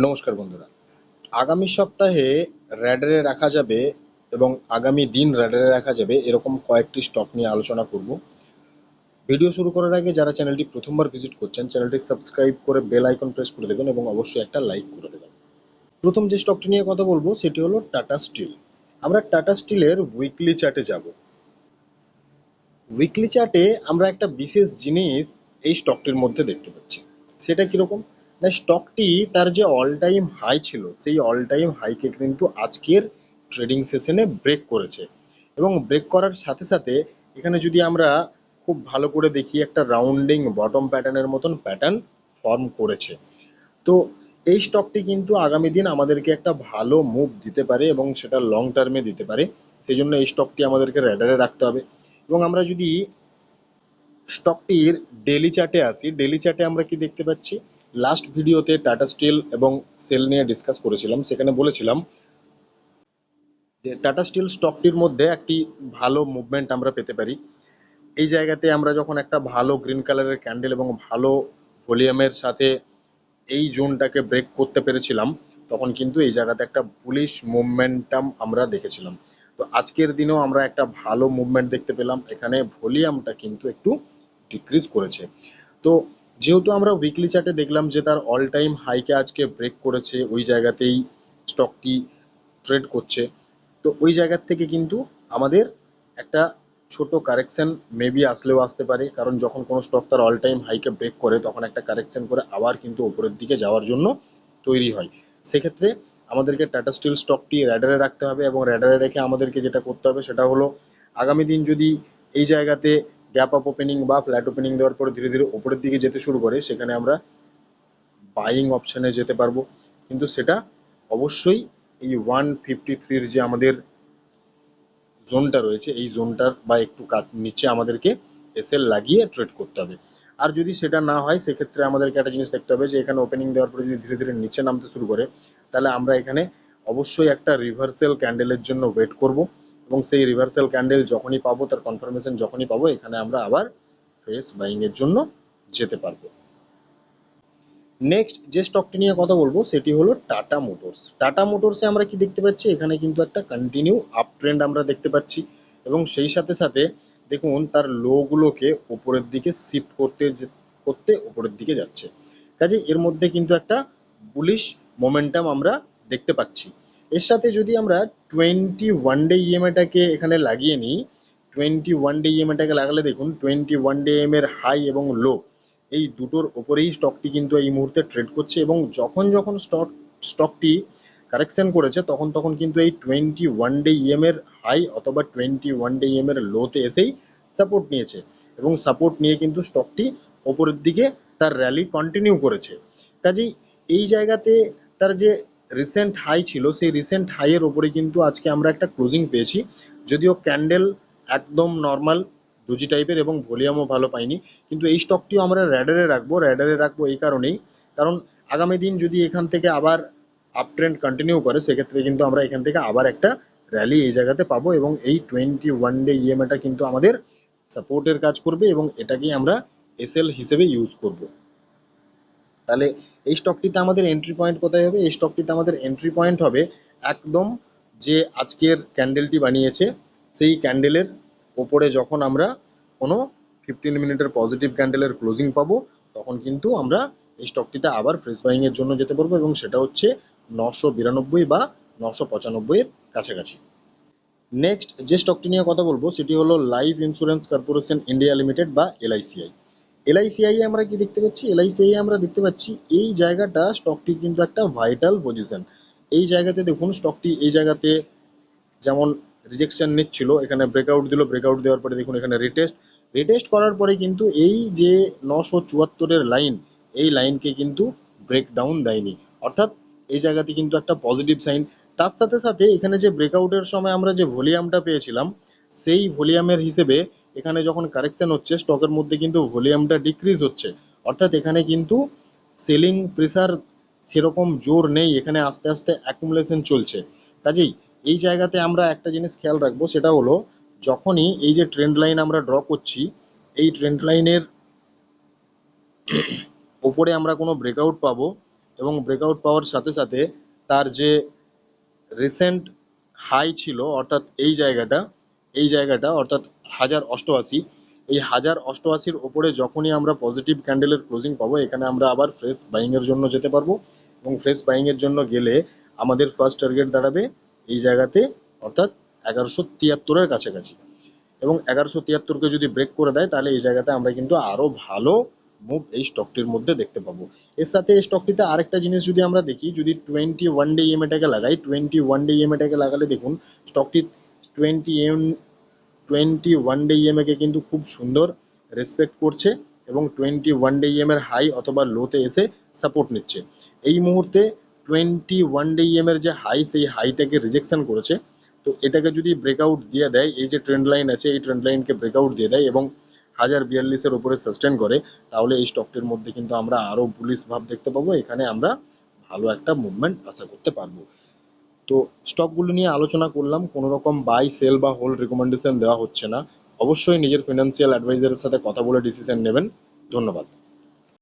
নমস্কার বন্ধুরা। আগামী সপ্তাহে র্যাডারে রাখা যাবে এবং আগামী দিন র্যাডারে রাখা যাবে এরকম কয়েকটি স্টক নিয়ে আলোচনা করব। ভিডিও শুরু করার আগে যারা চ্যানেলটি প্রথমবার ভিজিট করছেন, চ্যানেলটি সাবস্ক্রাইব করে বেল আইকন প্রেস করে দেবেন এবং অবশ্যই একটা লাইক করে দেবেন। প্রথম যে স্টকটি নিয়ে কথা বলব, সেটি হলো টাটা স্টিল। আমরা টাটা স্টিলের উইকলি চার্টে যাব। উইকলি চার্টে আমরা একটা বিশেষ জিনিস এই স্টকটির মধ্যে দেখতে পাচ্ছি। সেটা কীরকম? স্টকটি তার যে অল টাইম হাই ছিল, সেই অল টাইম হাইকে কিন্তু আজকের ট্রেডিং সেশনে ব্রেক করেছে। এবং ব্রেক করার সাথে সাথে এখানে যদি আমরা খুব ভালো করে দেখি, একটা রাউন্ডিং বটম প্যাটার্নের মতন প্যাটার্ন ফর্ম করেছে। তো এই স্টকটি কিন্তু আগামী দিন আমাদেরকে একটা ভালো মুভ দিতে পারে এবং সেটা লং টার্মে দিতে পারে। সেই জন্য এই স্টকটি আমাদেরকে র্যাডারে রাখতে হবে। এবং আমরা যদি স্টকটির ডেলি চার্টে আসি ডেলি চার্টে আমরা কি দেখতে পাচ্ছি? লাস্ট ভিডিওতে টাটা স্টিল এবং সেল নিয়ে ডিসকাস করেছিলাম, সেখানে বলেছিলাম যে টাটা স্টিল স্টকটির মধ্যে একটি ভালো মুভমেন্ট আমরা পেতে পারি। এই জায়গাতে আমরা যখন একটা ভালো গ্রিন কালারের ক্যান্ডেল এবং ভালো ভলিউমের সাথে এই জোনটাকে ব্রেক করতে পেরেছিলাম, তখন কিন্তু এই জায়গাতে একটা বুলিশ মুভমেন্টাম আমরা দেখেছিলাম। তো আজকের দিনেও আমরা একটা ভালো মুভমেন্ট দেখতে পেলাম, এখানে ভলিউমটা কিন্তু একটু ডিক্রিজ করেছে। তো যেহেতু আমরা উইকলি চার্টে দেখলাম যে তার অল টাইম হাইকে আজকে ব্রেক করেছে, ওই জায়গাতেই স্টকটি ট্রেড করছে। তো ওই জায়গার থেকে কিন্তু আমাদের একটা ছোট কারেকশন মেবি আসলেও আসতে পারে, কারণ যখন কোনো স্টক তার অল টাইম হাইকে ব্রেক করে, তখন একটা কারেকশন করে আবার কিন্তু ওপরের দিকে যাওয়ার জন্য তৈরি হয়। সেক্ষেত্রে আমাদেরকে টাটা স্টিল স্টকটি র্যাডারে রাখতে হবে এবং র্যাডারে রেখে আমাদেরকে যেটা করতে হবে সেটা হলো আগামী দিন যদি এই জায়গাতে গ্যাপ আপ ওপেনিং বা ফ্ল্যাট ওপেনিং দেওয়ার পরে ধীরে ধীরে ওপরের দিকে যেতে শুরু করে, সেখানে আমরা বাইং অপশানে যেতে পারব। কিন্তু সেটা অবশ্যই এই ওয়ান ফিফটি থ্রির যে আমাদের জোনটা রয়েছে, এই জোনটার বা একটু নিচে আমাদেরকে এসএল লাগিয়ে ট্রেড করতে হবে। আর যদি সেটা না হয়, সেক্ষেত্রে আমাদেরকে একটা জিনিস দেখতে হবে যে, এখানে ওপেনিং দেওয়ার পরে যদি ধীরে ধীরে নিচে নামতে শুরু করে, তাহলে আমরা এখানে অবশ্যই একটা রিভার্সাল ক্যান্ডেলের জন্য ওয়েট করব। এবং সেই রিভার্সাল ক্যান্ডেল যখনই পাবো, তার কনফার্মেশন যখনই পাবো, এখানে আমরা আবার ফ্রেশ বাইংয়ের জন্য যেতে পারব। নেক্সট যে স্টকটি নিয়ে কথা বলব, সেটি হলো টাটা মোটরস টাটা মোটরসে আমরা কি দেখতে পাচ্ছি? এখানে কিন্তু একটা কন্টিনিউ আপ ট্রেন্ড আমরা দেখতে পাচ্ছি এবং সেই সাথে সাথে দেখুন, তার লোগুলোকে ওপরের দিকে শিফট করতে করতে ওপরের দিকে যাচ্ছে। কাজে এর মধ্যে কিন্তু একটা বুলিশ মোমেন্টাম আমরা দেখতে পাচ্ছি। এর সাথে যদি আমরা টোয়েন্টি ওয়ান ডে ইএমআইটাকে এখানে লাগিয়ে নিই টোয়েন্টি ওয়ান ডে ইএমআইটাকে লাগালে দেখুন টোয়েন্টি ওয়ান ডে এম এর হাই এবং লো এই দুটোর ওপরেই স্টকটি কিন্তু এই মুহূর্তে ট্রেড করছে এবং যখন যখন স্টক স্টকটি কারেকশন করেছে, তখন তখন কিন্তু এই twenty one day E M এর হাই অথবা twenty one day E M এর লোতে এসেই সাপোর্ট নিয়েছে এবং সাপোর্ট নিয়ে কিন্তু স্টকটি ওপরের দিকে তার র্যালি কন্টিনিউ করেছে। কাজেই এই জায়গাতে তার যে রিসেন্ট হাই ছিল, সেই রিসেন্ট হাইয়ের ওপরে কিন্তু আজকে আমরা একটা ক্লোজিং পেয়েছি। যদিও ক্যান্ডেল একদম নর্মাল দুজি টাইপের এবং ভলিউমও ভালো পাইনি। কিন্তু এই স্টকটিও আমরা র্যাডারে রাখব র্যাডারে রাখব এই কারণেই। কারণ আগামী দিন যদি এখান থেকে আবার আপ ট্রেন্ড কন্টিনিউ করে, সেক্ষেত্রে কিন্তু আমরা এখান থেকে আবার একটা র্যালি এই জায়গাতে পাবো এবং এই টোয়েন্টি ওয়ান ডে ইএমআইটা কিন্তু আমাদের সাপোর্টের কাজ করবে এবং এটাকেই আমরা এসএল হিসেবে ইউজ করব। তাহলে এই স্টকটিতে আমাদের এন্ট্রি পয়েন্ট কোথায় হবে? এই স্টকটিতে আমাদের এন্ট্রি পয়েন্ট হবে একদম যে আজকের ক্যান্ডেলটি বানিয়েছে, সেই ক্যান্ডেলের ওপরে যখন আমরা কোনো ফিফটিন মিনিটের পজিটিভ ক্যান্ডেলের ক্লোজিং পাবো, তখন কিন্তু আমরা এই স্টকটিতে আবার ফ্রেশ বাইংয়ের জন্য যেতে পারব এবং সেটা হচ্ছে নশো বিরানব্বই বা নশো পঁচানব্বইয়ের কাছাকাছি। নেক্সট যে স্টকটি নিয়ে কথা বলব, সেটি হলো life insurance corporation India limited বা এলআইসিআই এলআইসিআই আমরা কি দেখতে পাচ্ছি? এলআইসিআই আমরা দেখতে পাচ্ছি এই জায়গাটা স্টকটির কিন্তু একটা ভাইটাল পজিশন এই জায়গাতে দেখুন স্টকটি এই জায়গাতে যেমন রিজেকশন নিচ্ছিল, এখানে ব্রেকআউট দিল ব্রেকআউট দেওয়ার পরে দেখুন এখানে রিটেস্ট রিটেস্ট করার পরে কিন্তু এই যে নশো চুয়াত্তরের লাইন এই লাইনকে কিন্তু ব্রেক ডাউন দেয়নি। অর্থাৎ এই জায়গাতে কিন্তু একটা পজিটিভ সাইন তার সাথে সাথে এখানে যে ব্রেকআউটের সময় আমরা যে ভলিউমটা পেয়েছিলাম, সেই ভলিউমের হিসেবে এখানে যখন কারেকশন হচ্ছে স্টকের মধ্যে কিন্তু ভলিউমটা ডিক্রিজ হচ্ছে। অর্থাৎ এখানে কিন্তু সেলিং প্রেসার সেরকম জোর নেই, এখানে আস্তে আস্তে অ্যাকুমুলেশন চলছে। কাজেই এই জায়গাতে আমরা একটা জিনিস খেয়াল রাখব, সেটা হলো যখনই এই যে ট্রেন্ড লাইন আমরা ড্র করছি, এই ট্রেন্ড লাইনের ওপরে আমরা কোনো ব্রেকআউট পাবো এবং ব্রেকআউট পাওয়ার সাথে সাথে তার যে রিসেন্ট হাই ছিল, অর্থাৎ এই জায়গাটা এই জায়গাটা, অর্থাৎ হাজার অষ্টআশি। এই হাজার অষ্টআশির ওপরে যখনই আমরা পজিটিভ ক্যান্ডেলের ক্লোজিং পাবো, এখানে আমরা আবার ফ্রেশ বাইংয়ের জন্য যেতে পারব। এবং ফ্রেশ বাইংয়ের জন্য গেলে আমাদের ফার্স্ট টার্গেট দাঁড়াবে এই জায়গাতে, অর্থাৎ এগারোশো তিয়াত্তরের কাছাকাছি। এবং এগারোশো তিয়াত্তরকে যদি ব্রেক করে দেয়, তাহলে এই জায়গাতে আমরা কিন্তু আরও ভালো মুভ এই স্টকটির মধ্যে দেখতে পাবো। এর সাথে এই স্টকটিতে আরেকটা জিনিস যদি আমরা দেখি, যদি টোয়েন্টি ওয়ান ডে ইএমএটাকে লাগাই টোয়েন্টি ওয়ান ডে ইএমএটাকে লাগালে দেখুন স্টকটি twenty EMA twenty one day ইএমএকে কিন্তু খুব সুন্দর রেসপেক্ট করছে এবং টোয়েন্টি ওয়ান ডে ইএম এর হাই অথবা লোতে এসে সাপোর্ট নিচ্ছে। এই মুহূর্তে টোয়েন্টি ওয়ান ডে ইএম এর যে হাই সেই হাইটাকে রিজেকশন করেছে। তো এটাকে যদি ব্রেকআউট দিয়ে দেয়, এই যে ট্রেন্ড লাইন আছে, এই ট্রেন্ড লাইনকে ব্রেকআউট দিয়ে দেয় এবং হাজার বিয়াল্লিশের উপরে সাস্টেন করে, তাহলে এই স্টকটির মধ্যে কিন্তু আমরা আরও বুলিশ ভাব দেখতে পাবো। এখানে আমরা ভালো একটা মুভমেন্ট আশা করতে পারব। তো স্টকগুলো নিয়ে আলোচনা করলাম কোনো রকম বাই সেল বা হোল্ড রেকমেন্ডেশন দেওয়া হচ্ছে না। অবশ্যই নিজের ফিনান্সিয়াল অ্যাডভাইজারের সাথে কথা বলে ডিসিশন নেবেন। ধন্যবাদ।